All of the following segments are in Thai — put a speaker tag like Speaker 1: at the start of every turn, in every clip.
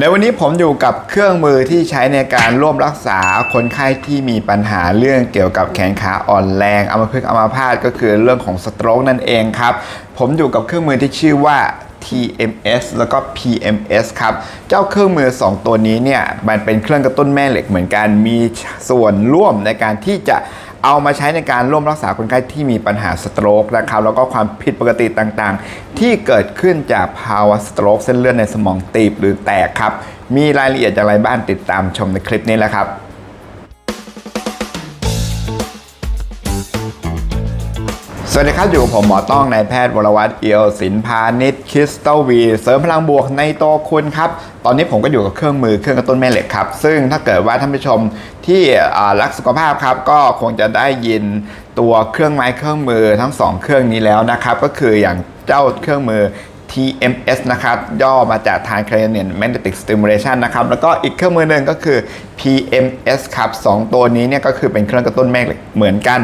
Speaker 1: ในวันนี้ผมอยู่กับเครื่องมือที่ใช้ในการร่วมรักษาคนไข้ที่มีปัญหาเรื่องเกี่ยวกับแขนขาอ่อนแรงอัมพฤกษ์อัมพาตก็คือเรื่องของสโตรกนั่นเองครับ ผมอยู่กับเครื่องมือที่ชื่อว่า TMS แล้วก็ PMS ครับ เจ้าเครื่องมือ 2 ตัวนี้เนี่ยมันเป็นเครื่องกระตุ้นแม่เหล็กเหมือนกันมีส่วนร่วมในการที่จะ เอามาใช้ในการร่วมรักษาคนไข้ที่มีปัญหาสโตรกนะครับแล้วก็ความผิดปกติต่างๆ ที่เกิดขึ้นจากภาวะสโตรกเส้นเลือดในสมองตีบหรือแตกครับ มีรายละเอียดอย่างไรบ้างติดตามชมในคลิปนี้แหละครับ วัสดีครับอยู่กับผมหมอต้องนายแพทย์วรวัตรเอียวสินพาณิชย์คริสตัลวีเสริมพลังบวกในตัวคุณครับ ตอนนี้ผมก็อยู่กับเครื่องมือเครื่องกระตุ้นแม่เหล็กครับ ซึ่งถ้าเกิดว่าท่านผู้ชมที่รักสุขภาพครับก็คงจะได้ยินตัวเครื่องไม้เครื่องมือทั้งสองเครื่องนี้แล้วนะครับ ก็คืออย่างเจ้าเครื่องมือ TMS นะครับย่อมาจาก Transcranial Magnetic Stimulation นะครับแล้วก็อีกเครื่องมือหนึ่งก็คือ PMS ครับสองตัวนี้เนี่ยก็คือเป็นเครื่องกระตุ้นแม่เหล็กเหมือนกัน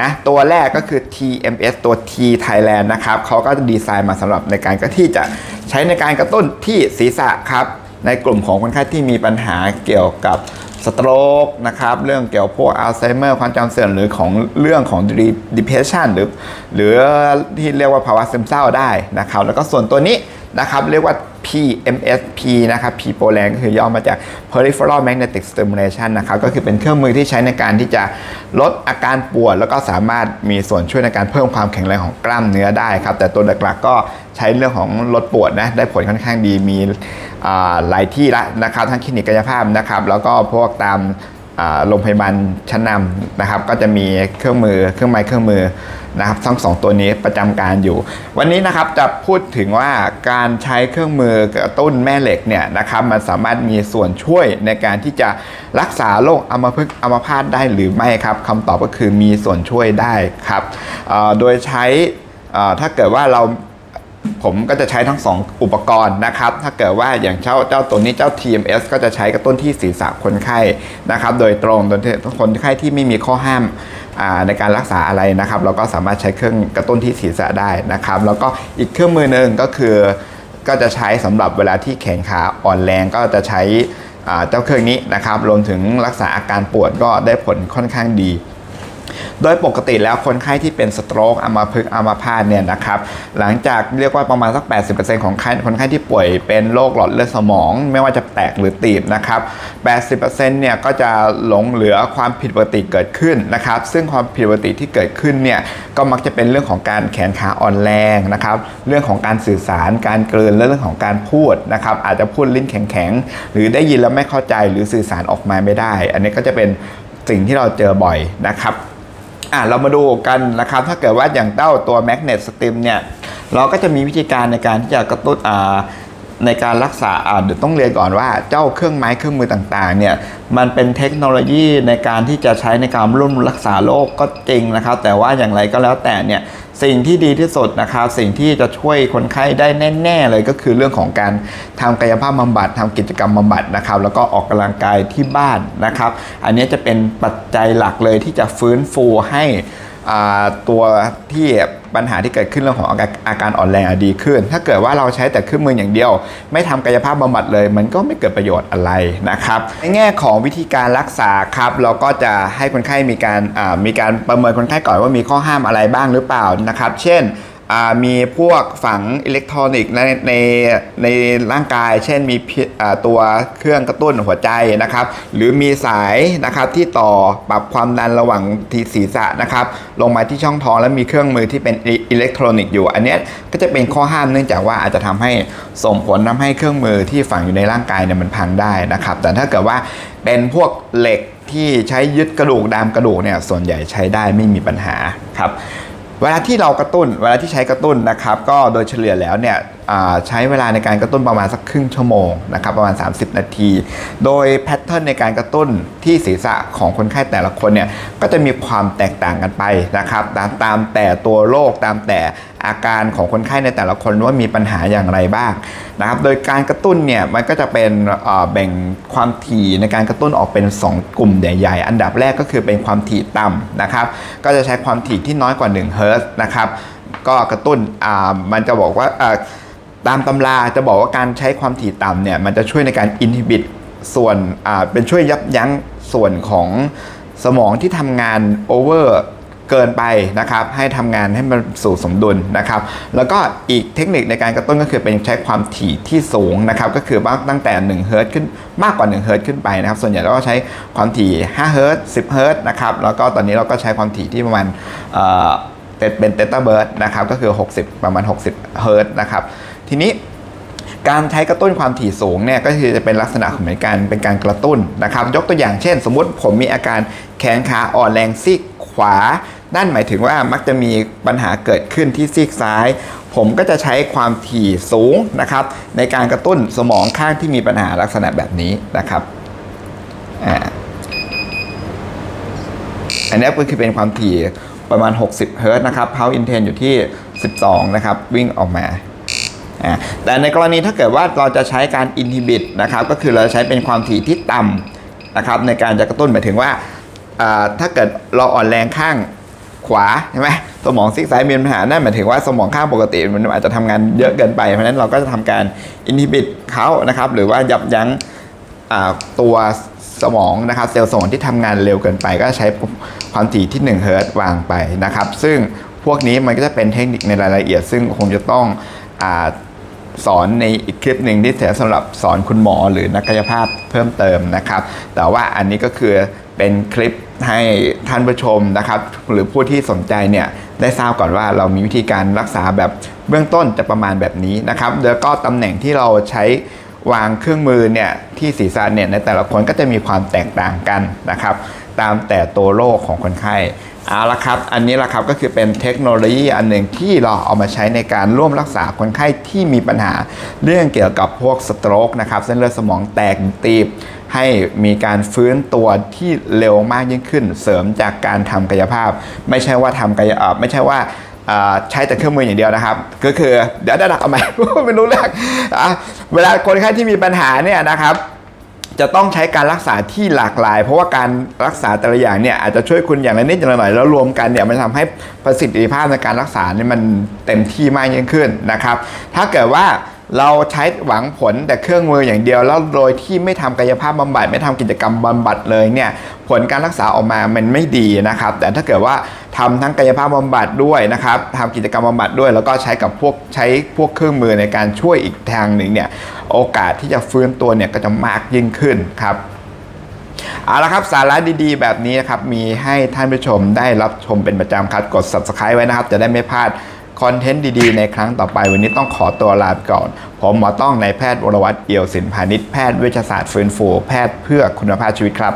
Speaker 1: นะตัวแรกก็คือ TMS ตัว T Thailand นะครับเขาก็จะดีไซน์มาสำหรับในการก็ที่จะใช้ในการกระตุ้นที่ศีรษะครับ ในกลุ่มของคนไข้ที่มีปัญหาเกี่ยวกับสโตรกนะครับเรื่องเกี่ยวกับพวกอัลไซเมอร์ความจำเสื่อมหรือของเรื่องของ depression หรือ หรือที่เรียกว่าภาวะซึมเศร้าได้นะครับ แล้วก็ส่วนตัวนี้ นะครับ เรียกว่า PMSP นะครับ P โปรแรงก็คือย่อมาจาก peripheral magnetic stimulation นะครับ ก็คือเป็นเครื่องมือที่ใช้ในการที่จะลดอาการปวด แล้วก็สามารถมีส่วนช่วยในการเพิ่มความแข็งแรงของกล้ามเนื้อได้ครับ แต่ตัวหลักๆก็ใช้เรื่องของลดปวดนะ ได้ผลค่อนข้างดี มีหลายที่ละนะครับ ทั้งคลินิกกายภาพนะครับ แล้วก็พวกตาม โรงพยาบาลชั้นนำนะครับ ก็จะมีเครื่องมือเครื่องไม้เครื่องมือนะครับทั้งสองตัวนี้ประจำการอยู่ วันนี้นะครับจะพูดถึงว่าการใช้เครื่องมือกระตุ้นแม่เหล็กเนี่ยนะครับมันสามารถมีส่วนช่วยในการที่จะรักษาโรคอัมพฤกษ์อัมพาตได้หรือไม่ครับคำตอบก็คือมีส่วนช่วยได้ครับโดยใช้ถ้าเกิดว่าเรา ผมก็จะใช้ทั้ง 2 อุปกรณ์นะครับ ถ้าเกิดว่าอย่างเจ้าเจ้าตัวนี้เจ้า TMS ก็จะใช้กระตุ้นที่ศีรษะคนไข้นะครับ โดยตรงโดยคนไข้ที่ไม่มีข้อห้ามในการรักษาอะไรนะครับ เราก็สามารถใช้เครื่องกระตุ้นที่ศีรษะได้นะครับ แล้วก็อีกเครื่องมือหนึ่งก็คือ ก็จะใช้สำหรับเวลาที่แขนขาอ่อนแรงก็จะใช้เจ้าเครื่องนี้นะครับ รวมถึงรักษาอาการปวดก็ได้ผลค่อนข้างดี โดยปกติแล้วคนไข้ที่เป็นสโตรกอัมพฤกษ์อัมพาตเนี่ยนะครับหลังจากเรียกว่าประมาณสัก 80%ของคนไข้ที่ป่วยเป็นโรคหลอดเลือดสมอง ไม่ว่าจะแตกหรือตีบนะครับ 80%เนี่ยก็จะหลงเหลือความผิดปกติเกิดขึ้นนะครับ ซึ่งความผิดปกติที่เกิดขึ้นเนี่ยก็มักจะเป็นเรื่องของการแขนขาอ่อนแรงนะครับเรื่องของการสื่อสารการเกลืนและเรื่องของการพูดนะครับอาจจะพูดลิ้นแข็งๆหรือได้ยินแล้วไม่เข้าใจหรือสื่อสารออกมาไม่ได้ อันนี้ก็จะเป็นสิ่งที่เราเจอบ่อยนะครับ อะเรามาดูกันนะครับ ถ้าเกิดว่าอย่างเต้าตัวแมกเนตสติมเนี่ย เราก็จะมีวิธีการในการที่จะกระตุ้นอ่า ในการรักษาอาเดี๋ยวต้องเรียนก่อนว่าเจ้าเครื่องไม้เครื่องมือต่างๆเนี่ยมันเป็นเทคโนโลยีในการที่จะใช้ในการร่วมรักษาโรคก็จริงนะครับ แต่ว่าอย่างไรก็แล้วแต่เนี่ยสิ่งที่ดีที่สุดนะครับสิ่งที่จะช่วยคนไข้ได้แน่ๆเลยก็คือเรื่องของการทำกายภาพบำบัดทำกิจกรรมบำบัดนะครับแล้วก็ออกกำลังกายที่บ้านนะครับ อันนี้จะเป็นปัจจัยหลักเลยที่จะฟื้นฟูให้ตัวที่ ปัญหาที่เกิดขึ้นเรื่องของอาการอ่อนแรงดีขึ้น ถ้าเกิดว่าเราใช้แต่เครื่องมืออย่างเดียว ไม่ทำกายภาพบำบัดเลย มันก็ไม่เกิดประโยชน์อะไรนะครับในแง่ของวิธีการรักษาครับ เราก็จะให้คนไข้มีการมีการประเมินคนไข้ก่อนว่ามีข้อห้ามอะไรบ้างหรือเปล่านะครับ เช่น มีพวกฝังอิเล็กทรอนิกส์ในในในร่างกาย เช่นมีตัวเครื่องกระตุ้นหัวใจนะครับ หรือมีสายนะครับที่ต่อปรับความดันระหว่างที่ศีรษะนะครับ ลงมาที่ช่องท้องแล้วมีเครื่องมือที่เป็นอิเล็กทรอนิกส์อยู่ อันนี้ก็จะเป็นข้อห้ามเนื่องจากว่าอาจจะทำให้ส่งผลทำให้เครื่องมือที่ฝังอยู่ในร่างกายเนี่ยมันพังได้นะครับ แต่ถ้าเกิดว่าเป็นพวกเหล็กที่ใช้ยึดกระดูกดามกระดูกเนี่ยส่วนใหญ่ใช้ได้ไม่มีปัญหาครับ เวลาที่เรากระตุ้น เวลาที่ใช้กระตุ้นนะครับ ก็โดยเฉลี่ยแล้วเนี่ย ใช้เวลาในการกระตุ้นประมาณสักครึ่งชั่วโมงนะครับประมาณ 30 นาที โดยแพทเทิร์นในการกระตุ้นที่ศีรษะของคนไข้แต่ละคนเนี่ยก็จะมีความแตกต่างกันไปนะครับตามตามแต่ตัวโรคตามแต่อาการของคนไข้ในแต่ละคนว่ามีปัญหาอย่างไรบ้างนะครับโดยการกระตุ้นเนี่ยมันก็จะเป็นแบ่งความถี่ในการกระตุ้นออกเป็น 2 กลุ่มใหญ่ๆ อันดับแรกก็คือเป็นความถี่ต่ำนะครับก็จะใช้ความถี่ที่น้อยกว่า1เฮิร์ตซ์นะครับก็กระตุ้นมันจะบอกว่า ตามตำราจะบอกว่าการใช้ความถี่ต่ำเนี่ยมันจะช่วยในการอินฮิบิตส่วนอ่าเป็นช่วยยับยั้งส่วนของสมองที่ทำงานโอเวอร์เกินไปนะครับ ให้ทำงานให้มันสู่สมดุลนะครับ แล้วก็อีกเทคนิคในการกระตุ้นก็คือเป็นใช้ความถี่ที่สูงนะครับ ก็คือตั้งแต่1เฮิร์ตขึ้นมากกว่า1เฮิร์ตขึ้นไปนะครับ ส่วนใหญ่เราก็ใช้ความถี่5เฮิร์ต10เฮิร์ตนะครับ แล้วก็ตอนนี้เราก็ใช้ความถี่ที่ประมาณเอ่อเป็นเตต้าเบิร์ดนะครับ ก็คือ 60 ประมาณ 60เฮิร์ตนะครับ ทีนี้การใช้กระตุ้นความถี่สูงเนี่ยก็คือจะเป็นลักษณะของเหมือนการเป็นการกระตุ้นนะครับ ยกตัวอย่างเช่น สมมุติผมมีอาการแขนขาอ่อนแรงซีกขวา นั่นหมายถึงว่ามักจะมีปัญหาเกิดขึ้นที่ซีกซ้าย ผมก็จะใช้ความถี่สูงนะครับ ในการกระตุ้นสมองข้างที่มีปัญหาลักษณะแบบนี้นะครับอันนี้ก็คือเป็นความถี่ประมาณ 60 เฮิร์ตนะครับ power intent อยู่ที่ 12 นะครับ วิ่งออกมา อ่าแต่ในกรณีถ้าเกิดว่าเราจะใช้การอินฮิบิตนะครับก็คือเราใช้เป็นความถี่ที่ต่ำนะครับในการจะกระตุ้นหมายถึงว่าถ้าเกิดเราอ่อนแรงข้างขวาใช่ไหมสมองซีกซ้ายมีปัญหานั่นหมายถึงว่าสมองข้างปกติมันอาจจะทำงานเยอะเกินไป เพราะฉะนั้นเราก็จะทำการอินฮิบิตเขานะครับหรือว่ายับยั้งตัวสมองนะครับเซลล์สมองที่ทำงานเร็วเกินไป ก็ใช้ความถี่ที่1เฮิร์ตวางไปนะครับ ซึ่งพวกนี้มันก็จะเป็นเทคนิคในรายละเอียด ซึ่งคงจะต้องอ สอนในอีกคลิปหนึ่งที่เสียสำหรับสอนคุณหมอหรือนักกายภาพเพิ่มเติมนะครับ แต่ว่าอันนี้ก็คือเป็นคลิปให้ท่านผู้ชมนะครับ หรือผู้ที่สนใจเนี่ยได้ทราบก่อนว่าเรามีวิธีการรักษาแบบเบื้องต้นจะประมาณแบบนี้นะครับแล้วก็ตำแหน่งที่เราใช้วางเครื่องมือเนี่ยที่ศีรษะเนี่ยในแต่ละคนก็จะมีความแตกต่างกันนะครับ ตามแต่ตัวโรคของคนไข้ เอาละครับ อันนี้ละครับก็คือเป็นเทคโนโลยีอันหนึ่งที่เราเอามาใช้ในการร่วมรักษาคนไข้ที่มีปัญหา เรื่องเกี่ยวกับพวกสโตรกนะครับเส้นเลือดสมองแตกตีบ ให้มีการฟื้นตัวที่เร็วมากยิ่งขึ้น เสริมจากการทำกายภาพ ไม่ใช่ว่าทำกายเอ่อไม่ใช่ว่าใช้แต่เครื่องมืออย่างเดียวนะครับ ก็คือเดี๋ยวได้เอาใหมไม่รู้เรื่องเวลาคนไข้ที่มีปัญหาเนี่ยนะครับ จะต้องใช้การรักษาที่หลากหลาย เพราะว่าการรักษาแต่ละอย่างเนี่ยอาจจะช่วยคุณอย่างละนิดอย่างละหน่อยแล้วรวมกันเนี่ยมันทำให้ประสิทธิภาพในการรักษาเนี่ยมันเต็มที่มากยิ่งขึ้นนะครับ ถ้าเกิดว่า เราใช้หวังผลแต่เครื่องมืออย่างเดียว แล้วโดยที่ไม่ทำกายภาพบำบัด ไม่ทำกิจกรรมบำบัดเลยเนี่ยผลการรักษาออกมามันไม่ดีนะครับ แต่ถ้าเกิดว่าทำทั้งกายภาพบำบัดด้วยนะครับทำกิจกรรมบำบัดด้วย แล้วก็ใช้กับพวกใช้พวกเครื่องมือในการช่วยอีกทางหนึ่งเนี่ยโอกาสที่จะฟื้นตัวเนี่ยก็จะมากยิ่งขึ้นครับเอาละครับสาระดีๆ แบบนี้นะครับมีให้ท่านผู้ชมได้รับชมเป็นประจำครับกด subscribe ไว้นะครับ จะได้ไม่พลาด คอนเทนต์ดีๆ ในครั้งต่อไป วันนี้ต้องขอตัวลาไปก่อน ผมหมอต้องนายแพทย์วรวัตรเอี่ยวสินพาณิชย์แพทย์เวชศาสตร์ฟื้นฟู แพทย์เพื่อคุณภาพชีวิตครับ